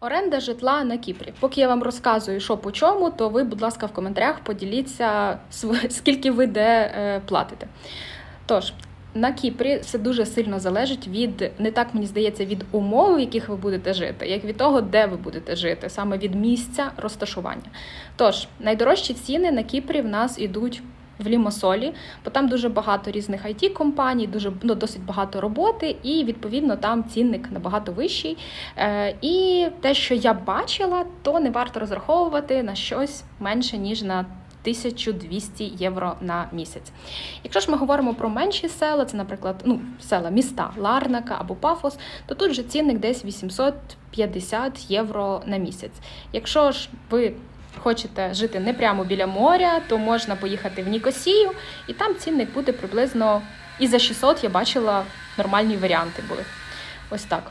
Оренда житла на Кіпрі. Поки я вам розказую, що по чому, то ви, будь ласка, в коментарях поділіться, скільки ви де е, платите. Тож, на Кіпрі все дуже сильно залежить від, не так мені здається, від умов, в яких ви будете жити, як від того, де ви будете жити, саме від місця розташування. Тож, найдорожчі ціни на Кіпрі в нас ідуть в Лімосолі, бо там дуже багато різних it компаній дуже ну, досить багато роботи, і відповідно там цінник набагато вищий. Е, і те, що я бачила, то не варто розраховувати на щось менше ніж на 1200 євро на місяць. Якщо ж ми говоримо про менші села, це, наприклад, ну, села, міста Ларнака або Пафос, то тут же цінник десь 850 євро на місяць. Якщо ж ви хочете жити не прямо біля моря, то можна поїхати в Нікосію, і там цінник буде приблизно і за 600 я бачила нормальні варіанти були. Ось так.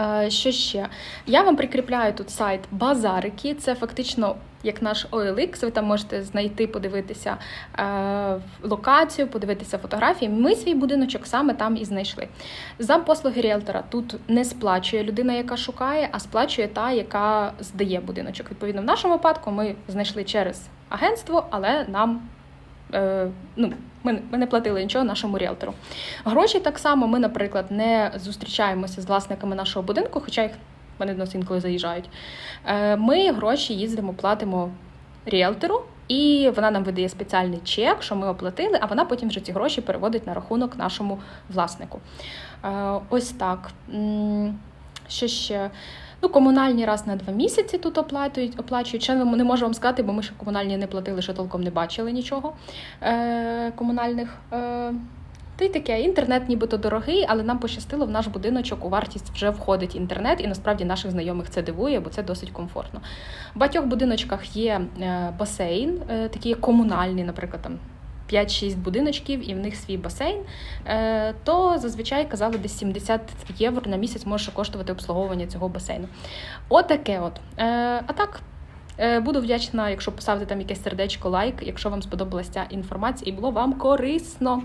Е, Що ще? Я вам прикріпляю тут сайт Базарики. Це фактично як наш OLX. Ви там можете знайти, подивитися е, локацію, подивитися фотографії. Ми свій будиночок саме там і знайшли. За послуги ріелтора тут не сплачує людина, яка шукає, а сплачує та, яка здає будиночок. Відповідно, в нашому випадку ми знайшли через агентство, але нам. Е, ну, ми, не платили нічого нашому ріелтору. Гроші так само ми, наприклад, не зустрічаємося з власниками нашого будинку, хоча їх вони до нас інколи заїжджають. Е, Ми гроші їздимо, платимо ріелтору, і вона нам видає спеціальний чек, що ми оплатили, а вона потім вже ці гроші переводить на рахунок нашому власнику. Е, Ось так. Що ще? Ну, комунальні раз на два місяці тут оплачують. оплачують. Ще не можу вам сказати, бо ми ще комунальні не платили, ще толком не бачили нічого е, комунальних. Е, та й таке, інтернет нібито дорогий, але нам пощастило в наш будиночок у вартість вже входить інтернет, і насправді наших знайомих це дивує, бо це досить комфортно. В багатьох будиночках є е, басейн, е, такі комунальні, наприклад, там 5-6 будиночків, і в них свій басейн, е, то зазвичай казали, десь 70 євро на місяць може коштувати обслуговування цього басейну. Отаке от. Е, А так. Е, Буду вдячна, якщо поставите там якесь сердечко, лайк, якщо вам сподобалася ця інформація і було вам корисно.